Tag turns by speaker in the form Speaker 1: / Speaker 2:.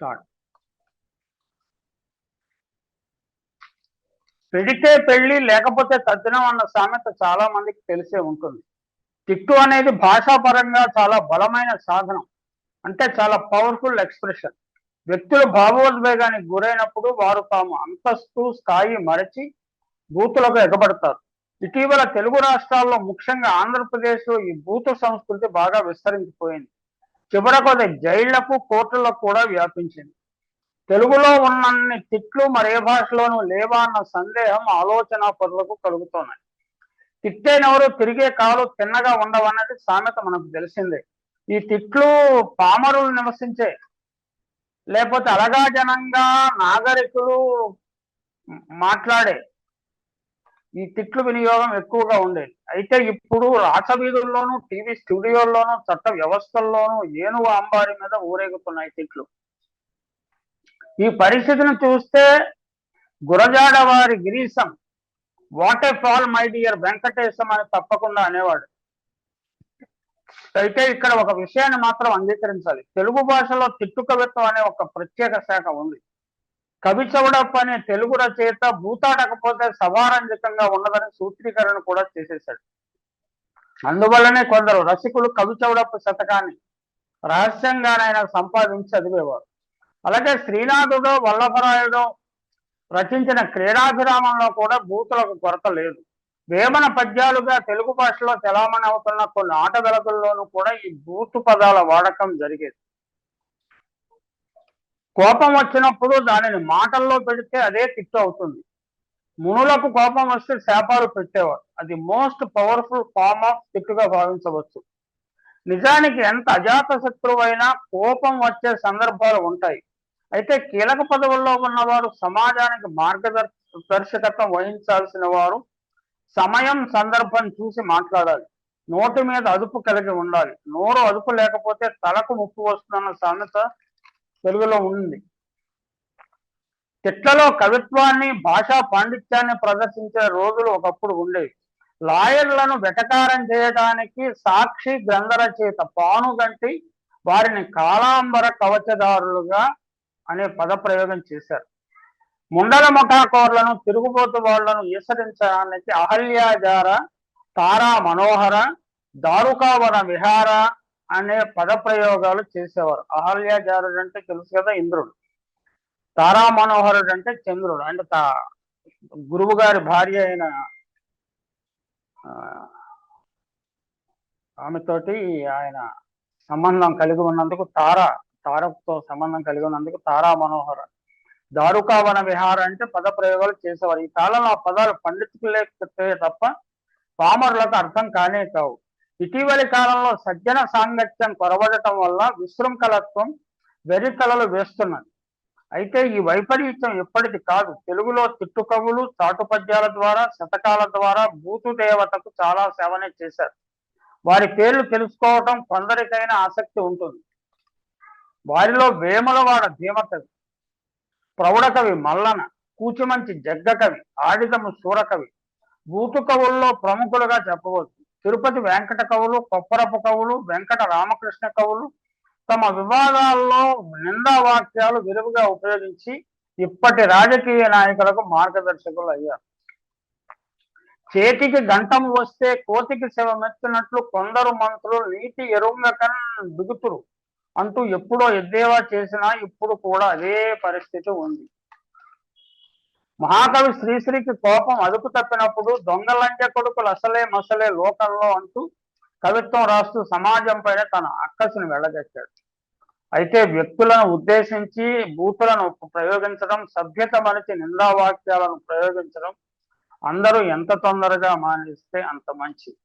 Speaker 1: Start పెడితే పెళ్ళి లేకపోతే తద్దినం అన్న సామెత చాలా మందికి తెలిసే ఉంటుంది. తిట్టు అనేది భాషాపరంగా చాలా బలమైన సాధనం అంటే చాలా పవర్ఫుల్ ఎక్స్ప్రెషన్ వ్యక్తులు భావోద్వేగానికి గురైనప్పుడు వారు తాము అంతస్తు స్థాయి మరచి బూతులకు ఎగబడతారు. ఇటీవల తెలుగు రాష్ట్రాల్లో ముఖ్యంగా ఆంధ్రప్రదేశ్లో ఈ బూతు సంస్కృతి బాగా విస్తరించిపోయింది. చివరకు అది జైళ్ళకు కోర్టులకు కూడా వ్యాపించింది. తెలుగులో ఉన్నన్ని తిట్లు మరే భాషలోనూ లేవా అన్న సందేహం ఆలోచన పరులకు కలుగుతున్నాయి తిట్టేనెవరు తిరిగే కాలు తిన్నగా ఉండవన్నది సామెత మనకు తెలిసిందే. ఈ తిట్లు పామరులు నివసించే లేకపోతే అలగా జనంగా నాగరికులు మాట్లాడే ఈ తిట్లు వినియోగం ఎక్కువగా ఉండేది. అయితే ఇప్పుడు రాసవీధుల్లోనూ టీవీ స్టూడియోల్లోనూ చట్ట వ్యవస్థల్లోనూ ఏనుగు అంబారి మీద ఊరేగుతున్నాయి తిట్లు. ఈ పరిస్థితిని చూస్తే గురజాడ వారి Girisam what a fall my dear Venkatesam అని తప్పకుండా అనేవాడు. అయితే ఇక్కడ ఒక విషయాన్ని మాత్రం అంగీకరించాలి. తెలుగు భాషలో తిట్టు కవిత్వం అనే ఒక ప్రత్యేక శాఖ ఉంది. కవి చౌడప్ప అనే తెలుగు రచయిత భూతాడకపోతే సమారంజకంగా ఉన్నదని సూత్రీకరణ కూడా చేసేశాడు. అందువల్లనే కొందరు రసికులు కవి చౌడప్ప శతకాన్ని రహస్యంగానైనా సంపాదించి చదివేవారు. అలాగే శ్రీనాథుడు వల్లభరాయుడు రచించిన క్రీడాభిరామంలో కూడా బూతులకు కొరత లేదు. వేమన పద్యాలుగా తెలుగు భాషలో చలామణి అవుతున్న కొన్ని ఆట కూడా ఈ భూతు పదాల వాడకం జరిగేది. కోపం వచ్చినప్పుడు దానిని మాటల్లో పెడితే అదే తిట్టు అవుతుంది. మునులకు కోపం వస్తే శాపాలు పెట్టేవారు. అది మోస్ట్ పవర్ఫుల్ ఫామ్ ఆఫ్ తిట్టుగా భావించవచ్చు. నిజానికి ఎంత అజాత శత్రువైనా కోపం వచ్చే సందర్భాలు ఉంటాయి. అయితే కీలక పదవుల్లో ఉన్నవారు సమాజానికి మార్గదర్శకత్వం వహించాల్సిన వారు సమయం సందర్భం చూసి మాట్లాడాలి. నోటి మీద అదుపు కలిగి ఉండాలి. నోరు అదుపు లేకపోతే తలకు ముప్పు వస్తుందన్న సామెత తెలుగులో ఉంది. తిట్లలో కవిత్వాన్ని భాషా పాండిత్యాన్ని ప్రదర్శించే రోజులు ఒకప్పుడు ఉండేవి. లాయర్లను వెటకారం చేయడానికి సాక్షి గ్రంథరచయిత పానుగంటి వారిని కాలాంబర కవచదారులుగా అనే పద ప్రయోగం చేశారు. ముండల ముఠాకోర్లను తిరుగుబోతు వాళ్ళను ఈసరించడానికి అహల్యాజార తారా మనోహర దారుకావన విహార అనే పద ప్రయోగాలు చేసేవారు. అహల్యాచారుడు అంటే తెలుసు కదా ఇంద్రుడు. తారా మనోహరుడు అంటే చంద్రుడు. అంటే తా గురువు గారి భార్య అయిన ఆమెతోటి ఆయన సంబంధం కలిగి ఉన్నందుకు తార తారతో సంబంధం కలిగి ఉన్నందుకు తారా మనోహర దారుకావన విహార అంటే పద ప్రయోగాలు చేసేవారు. ఈ కాలంలో ఆ పదాలు పండితులే తప్ప పామరులకు అర్థం కానే కావు. ఇటీవలి కాలంలో సజ్జన సాంగత్యం కొరవడటం వల్ల విశృంఖలత్వం వెరికలలు వేస్తున్నది. అయితే ఈ వైపరీత్యం ఎప్పటిది కాదు. తెలుగులో తిట్టు కవులు ద్వారా శతకాల ద్వారా భూతు దేవతకు చాలా సేవనే చేశారు. వారి పేర్లు తెలుసుకోవటం కొందరికైనా ఆసక్తి ఉంటుంది. వారిలో వేమలవాడ ధీమకవి ప్రౌఢకవి మల్లన కూచిమంచి జగ్గకవి ఆడిదము సూరకవి భూతు కవుల్లో ప్రముఖులుగా చెప్పవచ్చు. తిరుపతి వెంకట కవులు కొప్పరపు కవులు వెంకట రామకృష్ణ కవులు తమ వివాదాల్లో నిందా వాక్యాలు విరివిగా ఉపయోగించి ఇప్పటి రాజకీయ నాయకులకు మార్గదర్శకులు అయ్యారు. చేతికి గంటం వస్తే కోతికి శవమెత్తినట్లు కొందరు మంత్రులు నీటి ఎరుంగకన్ దిగుతురు అంటూ ఎప్పుడో ఎద్దేవా చేసినా ఇప్పుడు కూడా అదే పరిస్థితి ఉంది. మహాకవి శ్రీశ్రీకి కోపం అదుపు తప్పినప్పుడు దొంగలంజ కొడుకులు అసలే మసలే లోకంలో అంటూ కవిత్వం రాస్తూ సమాజం పైన తన అక్కసును వెళ్ళగట్టాడు అయితే వ్యక్తులను ఉద్దేశించి బూతులను ప్రయోగించడం సభ్యత మనిషి నిందావాక్యాలను ప్రయోగించడం అందరూ ఎంత తొందరగా మానేస్తే అంత మంచిది.